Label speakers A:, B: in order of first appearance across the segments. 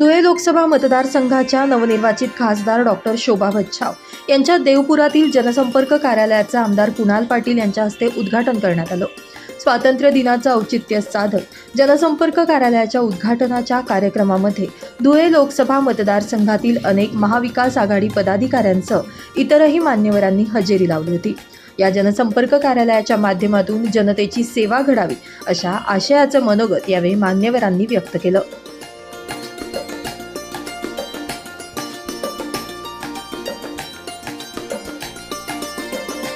A: धुळे लोकसभा मतदारसंघाच्या नवनिर्वाचित खासदार डॉक्टर शोभा भच्छाव यांच्या देवपुरातील जनसंपर्क कार्यालयाचं आमदार कुणाल पाटील यांच्या हस्ते उद्घाटन करण्यात आलं. स्वातंत्र्य दिनाचं औचित्य साधत जनसंपर्क कार्यालयाच्या उद्घाटनाच्या कार्यक्रमामध्ये धुळे लोकसभा मतदारसंघातील अनेक महाविकास आघाडी पदाधिकाऱ्यांसह इतरही मान्यवरांनी हजेरी लावली होती. या जनसंपर्क कार्यालयाच्या माध्यमातून जनतेची सेवा घडावी अशा आशयाचं मनोगत यावेळी मान्यवरांनी व्यक्त केलं.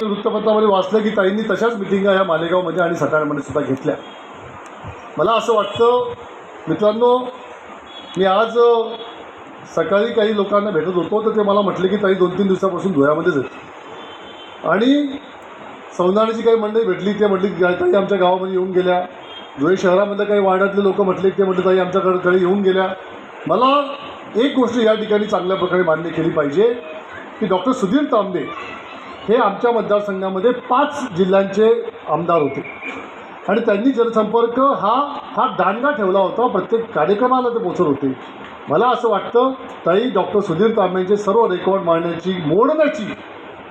B: वृत्तपत्रामध्ये वाचलं की ताईंनी तशाच मिटिंगा या मालेगावमध्ये आणि सटाण्यामध्ये सुद्धा घेतल्या. मला असं वाटतं मित्रांनो मी आज सकाळी काही लोकांना भेटत होतो तर ते मला म्हटले की ताई दोन तीन दिवसापासून धुळ्यामध्येच आहेत. आणि संविधानाची काही मंडळी भेटली ते म्हटली की ताई आमच्या गावामध्ये येऊन गेल्या. धुळे शहरामधल्या काही वाड्यातले लोक म्हटले ते म्हटले ताई आमच्याकडे येऊन गेल्या. मला एक गोष्ट या ठिकाणी चांगल्या प्रकारे मान्य केली पाहिजे की डॉक्टर सुधीर तांबे हे आमच्या मतदारसंघामध्ये पाच जिल्ह्यांचे आमदार होते. आणि त्यांनी जनसंपर्क हा हा दांडगा ठेवला होता. प्रत्येक कार्यक्रमाला ते पोचत होते. मला असं वाटतं ताई डॉक्टर सुधीर तांबेंचे सर्व रेकॉर्ड मांडण्याची मोडण्याची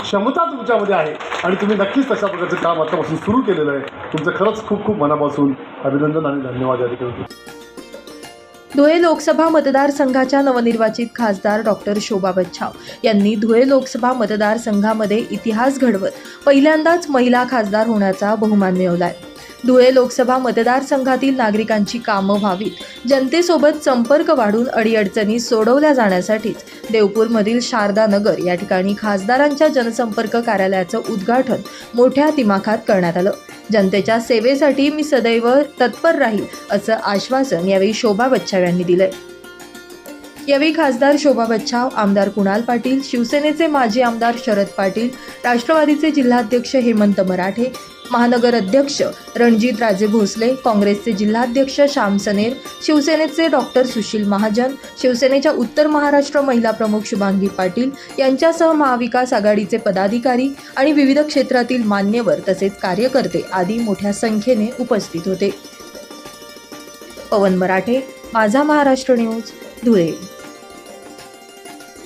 B: क्षमता तुमच्यामध्ये आहे. आणि तुम्ही नक्कीच तशा प्रकारचं काम आतापासून सुरू केलेलं आहे. तुमचं खरंच खूप खूप मनापासून अभिनंदन आणि धन्यवाद या ठिकाणी.
A: धुळे लोकसभा मतदारसंघाच्या नवनिर्वाचित खासदार डॉक्टर शोभा बच्छाव यांनी धुळे लोकसभा मतदारसंघामध्ये इतिहास घडवत पहिल्यांदाच महिला खासदार होण्याचा बहुमान मिळवलाय. धुळे लोकसभा मतदारसंघातील नागरिकांची कामं व्हावीत जनतेसोबत संपर्क वाढून अडीअडचणी सोडवल्या जाण्यासाठीच देवपूरमधील शारदा नगर या ठिकाणी खासदारांच्या जनसंपर्क कार्यालयाचं उद्घाटन मोठ्या दिमाखात करण्यात आलं. जनतेच्या सेवेसाठी मी सदैव तत्पर राहील असं आश्वासन यावेळी शोभा बच्छाव यांनी दिलंय. यावेळी खासदार शोभा बच्छाव आमदार कुणाल पाटील शिवसेनेचे माजी आमदार शरद पाटील राष्ट्रवादीचे जिल्हाध्यक्ष हेमंत मराठे महानगर अध्यक्ष रणजित राजे भोसले काँग्रेसचे जिल्हाध्यक्ष श्याम सनेर शिवसेनेचे डॉक्टर सुशील महाजन शिवसेनेच्या उत्तर महाराष्ट्र महिला प्रमुख शुभांगी पाटील यांच्यासह महाविकास आघाडीचे पदाधिकारी आणि विविध क्षेत्रातील मान्यवर तसेच कार्यकर्ते आदी मोठ्या संख्येने उपस्थित होते. पवन मराठे माझा महाराष्ट्र न्यूज धुळे.